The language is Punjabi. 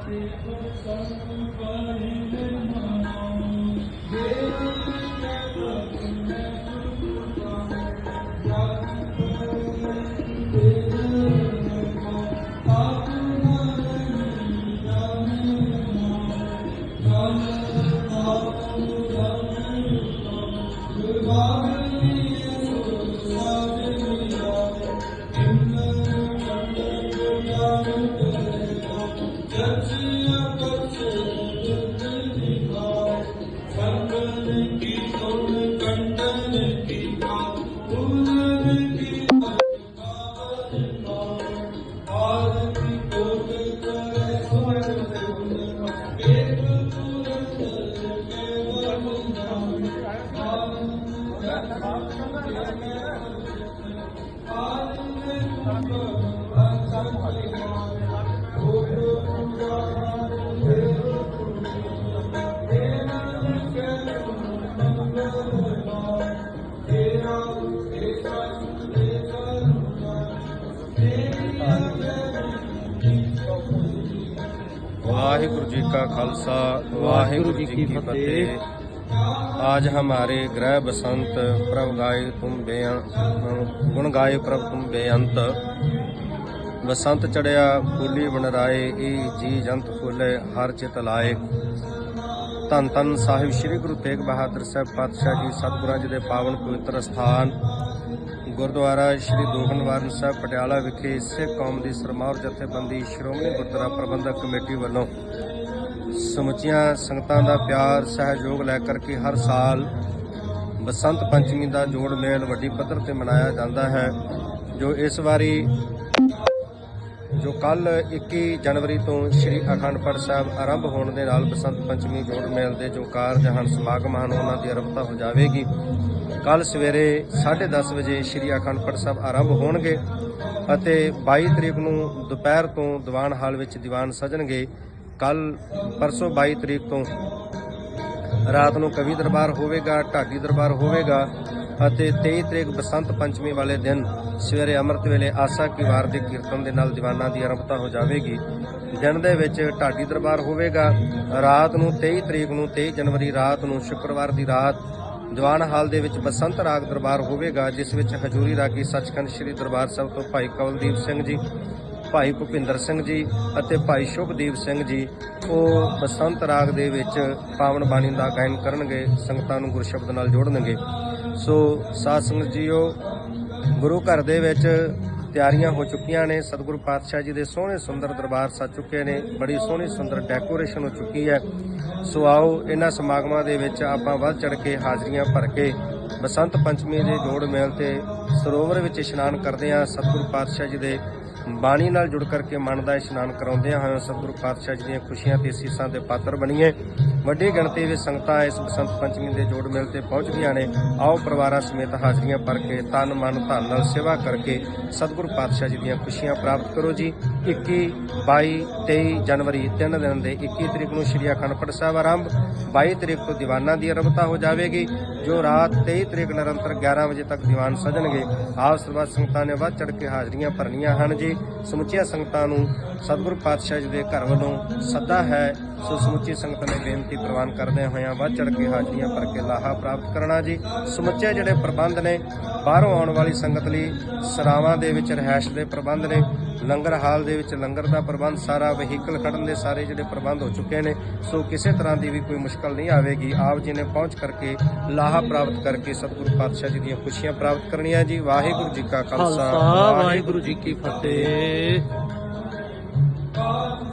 Thank you. वाहिगुरु जी का खालसा वाहिगुरु जी की फतेह आज हमारे गृह बसंत प्रभ गाय तुम बेअं गुण गाय प्रभ तुम बेअंत ਬਸੰਤ ਚੜਿਆ ਫੂਲੀ ਬਨ ਰਾਏ ਈ ਜੀ ਜੰਤ ਫੁੱਲੇ ਹਰ ਚਿਤ ਲਾਏ ਧੰਨ ਧੰਨ ਸਾਹਿਬ ਸ੍ਰੀ ਗੁਰੂ ਤੇਗ ਬਹਾਦਰ ਸਾਹਿਬ ਪਾਤਸ਼ਾਹ ਜੀ ਸਤਿਗੁਰਾਂ ਜੀ ਦੇ ਪਾਵਨ ਪਵਿੱਤਰ ਸਥਾਨ ਗੁਰਦੁਆਰਾ ਸ੍ਰੀ ਦੋਖਨਵਾਰਨ ਸਾਹਿਬ ਪਟਿਆਲਾ ਵਿਖੇ ਸਿੱਖ ਕੌਮ ਦੀ ਸਰਮਾਰ ਜਥੇਬੰਦੀ ਸ਼੍ਰੋਮਣੀ ਗੁਰਦੁਆਰਾ ਪ੍ਰਬੰਧਕ ਕਮੇਟੀ ਵੱਲੋਂ ਸਮੁੱਚੀਆਂ ਸੰਗਤਾਂ ਦਾ ਪਿਆਰ, ਸਹਿਯੋਗ ਲੈ ਕਰਕੇ ਹਰ ਸਾਲ ਬਸੰਤ ਪੰਚਮੀ ਦਾ ਜੋੜ ਮੇਲ, ਵੱਡੀ ਪੱਧਰ ਤੇ ਮਨਾਇਆ ਜਾਂਦਾ ਹੈ, ਜੋ ਇਸ ਵਾਰੀ, ਜੋ ਕੱਲ 21 ਜਨਵਰੀ ਤੋਂ ਸ੍ਰੀ ਅਖੰਡ ਪਾਠ ਸਾਹਿਬ ਆਰੰਭ ਹੋਣ ਦੇ ਨਾਲ ਬਸੰਤ ਪੰਚਮੀ ਜੋੜ ਮੇਲ ਦੇ ਜੋ ਕਾਰਜ ਹਨ, ਸਮਾਗਮ ਹਨ, ਉਹਨਾਂ ਦੀ ਆਰੰਭਤਾ ਹੋ ਜਾਵੇਗੀ। ਕੱਲ ਸਵੇਰੇ 10:30 ਵਜੇ ਸ੍ਰੀ ਅਖੰਡ ਪਾਠ ਸਾਹਿਬ ਆਰੰਭ ਹੋਣਗੇ ਅਤੇ 22 ਤਰੀਕ ਨੂੰ ਦੁਪਹਿਰ ਤੋਂ ਦੀਵਾਨ ਹਾਲ ਵਿੱਚ ਦੀਵਾਨ ਸਜਣਗੇ। ਕੱਲ ਪਰਸੋਂ 22 ਤਰੀਕ ਤੋਂ ਰਾਤ ਨੂੰ ਕਵੀ ਦਰਬਾਰ ਹੋਵੇਗਾ, ਢਾਡੀ ਦਰਬਾਰ ਹੋਵੇਗਾ ਅਤੇ 23 ਤਰੀਕ ਬਸੰਤ ਪੰਚਮੀ ਵਾਲੇ ਦਿਨ ਸਵੇਰੇ ਅੰਮ੍ਰਿਤ ਵੇਲੇ ਆਸਾ ਕੀ ਵਾਰ ਦੇ ਕੀਰਤਨ ਦੇ ਨਾਲ ਦੀਵਾਨਾਂ ਦੀ ਆਰੰਭਤਾ ਹੋ ਜਾਵੇਗੀ। ਦਿਨ ਦੇ ਵਿੱਚ ਢਾਡੀ ਦਰਬਾਰ ਹੋਵੇਗਾ। ਰਾਤ ਨੂੰ 23 ਤਰੀਕ ਨੂੰ 23 ਜਨਵਰੀ ਰਾਤ ਨੂੰ ਸ਼ੁੱਕਰਵਾਰ ਦੀ ਰਾਤ ਦੀਵਾਨ ਹਾਲ ਦੇ ਵਿੱਚ ਬਸੰਤ ਰਾਗ ਦਰਬਾਰ ਹੋਵੇਗਾ, ਜਿਸ ਵਿੱਚ ਹਜੂਰੀ ਰਾਗੀ ਸੱਚਖੰਡ ਸ੍ਰੀ ਦਰਬਾਰ ਸਾਹਿਬ ਤੋਂ ਭਾਈ ਕਵਲਦੀਪ ਸਿੰਘ ਜੀ, ਭਾਈ ਭੁਪਿੰਦਰ ਸਿੰਘ ਜੀ ਅਤੇ ਭਾਈ ਸ਼ੁਭਦੀਪ ਸਿੰਘ ਜੀ, ਉਹ ਬਸੰਤ ਰਾਗ ਦੇ ਵਿੱਚ ਪਾਵਨ ਬਾਣੀ ਦਾ ਗਾਇਨ ਕਰਨਗੇ, ਸੰਗਤਾਂ ਨੂੰ ਗੁਰਸ਼ਬਦ ਨਾਲ ਜੋੜਨਗੇ। ਸੋ ਸਾਧ ਸੰਗਤ ਜੀਓ, ਗੁਰੂ ਘਰ ਦੇ ਵਿੱਚ ਤਿਆਰੀਆਂ ਹੋ ਚੁੱਕੀਆਂ ਨੇ। ਸਤਿਗੁਰੂ ਪਾਤਸ਼ਾਹ ਜੀ ਦੇ ਸੋਹਣੇ ਸੁੰਦਰ ਦਰਬਾਰ ਸਜ ਚੁੱਕੇ ਨੇ। ਬੜੀ ਸੋਹਣੀ ਸੁੰਦਰ ਡੈਕੋਰੇਸ਼ਨ ਹੋ ਚੁੱਕੀ ਹੈ। ਸੋ ਆਓ, ਇਹਨਾਂ ਸਮਾਗਮਾਂ ਦੇ ਵਿੱਚ ਆਪਾਂ ਵੱਧ ਚੜ ਕੇ ਹਾਜ਼ਰੀਆਂ ਭਰ ਕੇ ਬਸੰਤ ਪੰਚਮੀ ਦੇ ਜੋੜ ਮੇਲ ਤੇ ਸਰੋਵਰ ਵਿੱਚ ਇਸ਼ਨਾਨ ਕਰਦੇ ਹਾਂ। ਸਤਿਗੁਰੂ ਪਾਤਸ਼ਾਹ ਜੀ ਦੇ ਬਾਣੀ ਨਾਲ ਜੁੜ ਕਰਕੇ ਮਨ ਦਾ ਇਸ਼ਨਾਨ ਕਰਾਉਂਦੇ ਹਾਂ। ਸਤਿਗੁਰੂ ਪਾਤਸ਼ਾਹ ਜੀ ਦੀਆਂ ਖੁਸ਼ੀਆਂ ਤੇ ਅਸੀਸਾਂ ਦੇ ਪਾਤਰ ਬਣੀਏ। ਵੱਡੀ ਗਿਣਤੀ ਵਿੱਚ ਸੰਗਤਾਂ ਇਸ ਬਸੰਤ ਪੰਚਮੀ ਦੇ ਜੋੜ ਮੇਲ ਤੇ ਪਹੁੰਚ ਗਈਆਂ ਨੇ। ਆਓ ਪਰਿਵਾਰਾਂ ਸਮੇਤ ਹਾਜ਼ਰੀਆਂ ਭਰ ਕੇ ਤਨ, ਮਨ, ਧਨ ਨਾਲ ਸੇਵਾ ਕਰਕੇ ਸਤਿਗੁਰੂ ਪਾਤਸ਼ਾਹ ਜੀ ਦੀਆਂ ਖੁਸ਼ੀਆਂ ਪ੍ਰਾਪਤ ਕਰੋ ਜੀ। 21 22 23 ਜਨਵਰੀ, ਤਿੰਨ ਦਿਨ ਦੇ 21 ਤਰੀਕ ਨੂੰ ਸ਼੍ਰੀ ਅਖੰਡ ਪਾਠ ਸਾਹਿਬ ਆਰੰਭ। 22 ਤਰੀਕ ਤੋਂ ਦੀਵਾਨਾਂ ਦੀ ਆਰੰਭਤਾ ਹੋ ਜਾਵੇਗੀ, ਜੋ ਰਾਤ 23 ਤਰੀਕ ਨਿਰੰਤਰ 11 ਵਜੇ ਤੱਕ ਦੀਵਾਨ ਸਜਣਗੇ। ਆਪ ਸਰਬੱਤ ਸੰਗਤਾਂ ਨੇ ਵੱਧ ਚੜ ਕੇ ਹਾਜ਼ਰੀਆਂ ਭਰਨੀਆਂ ਹਨ ਜੀ। ਸਮੁੱਚੀਆਂ ਸੰਗਤਾਂ ਨੂੰ ਸਤਿਗੁਰ ਪਾਤਸ਼ਾਹ ਜੀ ਦੇ ਘਰ ਵੱਲੋਂ ਸੱਦਾ ਹੈ। ਸੋ ਸਮੁੱਚੀ ਸੰਗਤ ਨੇ ਬੇਨਤੀ ਪ੍ਰਵਾਨ ਕਰਦੇ ਹੋਇਆਂ ਵੱਧ ਚੜ ਕੇ ਹਾਜ਼ਰੀਆਂ ਭਰ ਕੇ ਲਾਹਾ ਪ੍ਰਾਪਤ ਕਰਨਾ ਜੀ। ਸਮੁੱਚੇ ਜਿਹੜੇ ਪ੍ਰਬੰਧ ਨੇ ਬਾਹਰੋਂ ਆਉਣ ਵਾਲੀ ਸੰਗਤ ਲਈ ਸਰਾਵਾਂ ਦੇ ਵਿੱਚ ਰਹਿائش ਦੇ ਪ੍ਰਬੰਧ ਨੇ ਲੰਗਰ ਹਾਲ ਦੇ ਵਿੱਚ ਲੰਗਰ ਦਾ ਪ੍ਰਬੰਧ ਸਾਰਾ ਵਹੀਕਲ ਕੱਢਣ ਦੇ ਸਾਰੇ ਜਿਹੜੇ ਪ੍ਰਬੰਧ ਹੋ ਚੁੱਕੇ ਨੇ। ਸੋ ਕਿਸੇ ਤਰ੍ਹਾਂ ਦੀ ਵੀ ਕੋਈ ਮੁਸ਼ਕਲ ਨਹੀਂ ਆਵੇਗੀ। ਆਪ ਜੀ ਨੇ ਪਹੁੰਚ ਕਰਕੇ ਲਾਹਾ ਪ੍ਰਾਪਤ ਕਰਕੇ ਸਤਿਗੁਰੂ ਪਾਤਸ਼ਾਹ ਜੀ ਦੀਆਂ ਖੁਸ਼ੀਆਂ ਪ੍ਰਾਪਤ ਕਰਨੀਆਂ ਜੀ। ਵਾਹਿਗੁਰੂ ਜੀ ਕਾ ਖਾਲਸਾ ਵਾਹਿਗੁਰੂ ਜੀ ਕੀ ਫਤਿਹ। God.